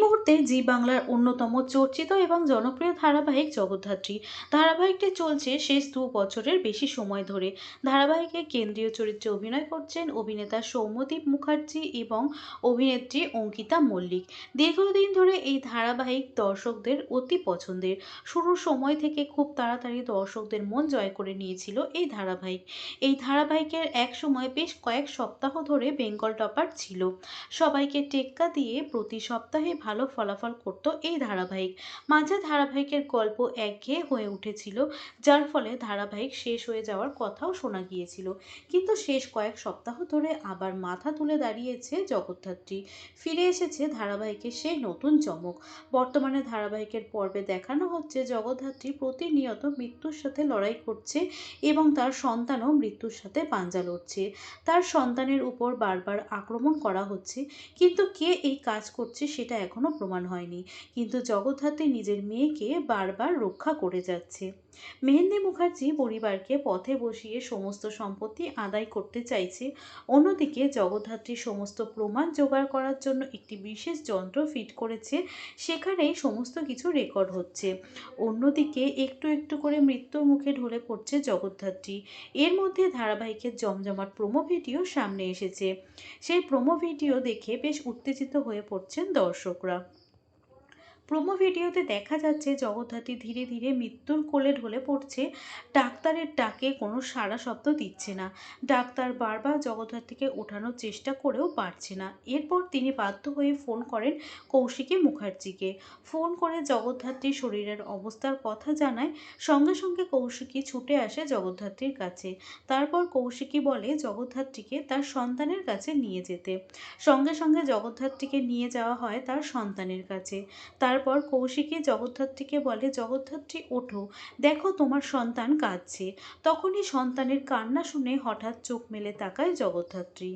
মুহূর্তে জি বাংলার অন্যতম চর্চিত এবং জনপ্রিয় ধারাবাহিক জগদ্ধাত্রী। ধারাবাহিকটি চলছে শেষ দু বছরের বেশি সময় ধরে। ধারাবাহিকে কেন্দ্রীয় চরিত্রে অভিনয় করছেন অভিনেতা সৌম্যদীপ মুখার্জি এবং অভিনেত্রী অঙ্কিতা মল্লিক। দীর্ঘদিন ধরে এই ধারাবাহিক দর্শকদের অতি পছন্দের। শুরুর সময় থেকে খুব তাড়াতাড়ি দর্শকদের মন জয় করে নিয়েছিল এই ধারাবাহিক। এই ধারাবাহিকের এক সময় বেশ কয়েক সপ্তাহ ধরে বেঙ্গল টপার ছিল। সবাইকে টেক্কা দিয়ে প্রতি সপ্তাহে ভালো ফলাফল করত এই ধারাবাহিক। মাঝে ধারাবাহিকের গল্প একঘেয়ে হয়ে উঠেছিল, যার ফলে ধারাবাহিক শেষ হয়ে যাওয়ার কথাও শোনা গিয়েছিল। কিন্তু শেষ কয়েক সপ্তাহ ধরে আবার মাথা তুলে দাঁড়িয়েছে জগদ্ধাত্রী। ফিরে এসেছে ধারাবাহিকের সেই নতুন চমক। বর্তমানে ধারাবাহিকের পর্বে দেখানো হচ্ছে জগদ্ধাত্রী প্রতিনিয়ত মৃত্যুর সাথে লড়াই করছে এবং তার সন্তানও মৃত্যুর সাথে পাঞ্জা লড়ছে। তার সন্তানের উপর বারবার আক্রমণ করা হচ্ছে, কিন্তু কে এই কাজ করছে সেটা এখনও প্রমাণ হয়নি। কিন্তু জগদ্ধাত্রী নিজের মেয়েকে বারবার রক্ষা করে যাচ্ছে। মেহেন্দি মুখার্জি পরিবারকে পথে বসিয়ে সমস্ত সম্পত্তি আদায় করতে চাইছে। অন্যদিকে জগদ্ধাত্রী সমস্ত প্রমাণ জোগাড় করার জন্য একটি বিশেষ যন্ত্র ফিট করেছে। সেখানেই সমস্ত কিছু রেকর্ড হচ্ছে। অন্যদিকে একটু একটু করে মৃত্যুর মুখে ঢলে পড়ছে জগদ্ধাত্রী। এর মধ্যে ধারাবাহিকের জমজমাট প্রোমো ভিডিও সামনে এসেছে। সেই প্রোমো ভিডিও দেখে বেশ উত্তেজিত হয়ে পড়ছেন দর্শকরা। প্রোমো ভিডিওতে দেখা যাচ্ছে জগদ্ধাত্রী ধীরে ধীরে মৃত্যুর কোলে ঢলে পড়ছে। ডাক্তারের ডাকে কোনো সাড়া শব্দ দিচ্ছে না। ডাক্তার বারবার জগদ্ধাত্রীকে ওঠানোর চেষ্টা করেও পারছে না। এরপর তিনি বাধ্য হয়ে ফোন করেন কৌশিকী মুখার্জিকে। ফোন করে জগদ্ধাত্রীর শরীরের অবস্থার কথা জানায়। সঙ্গে সঙ্গে কৌশিকী ছুটে আসে জগদ্ধাত্রীর কাছে। তারপর কৌশিকী বলে জগদ্ধাত্রীকে তার সন্তানের কাছে নিয়ে যেতে। সঙ্গে সঙ্গে জগদ্ধাত্রীকে নিয়ে যাওয়া হয় তার সন্তানের কাছে। তারপর কৌশিকী জগদ্ধাত্রীকে বলে, জগদ্ধাত্রী, ওঠো। দেখো তোমার সন্তান কাঁদছে। তখনই সন্তানের কান্না শুনে হঠাৎ চোখ মেলে তাকায় জগদ্ধাত্রী।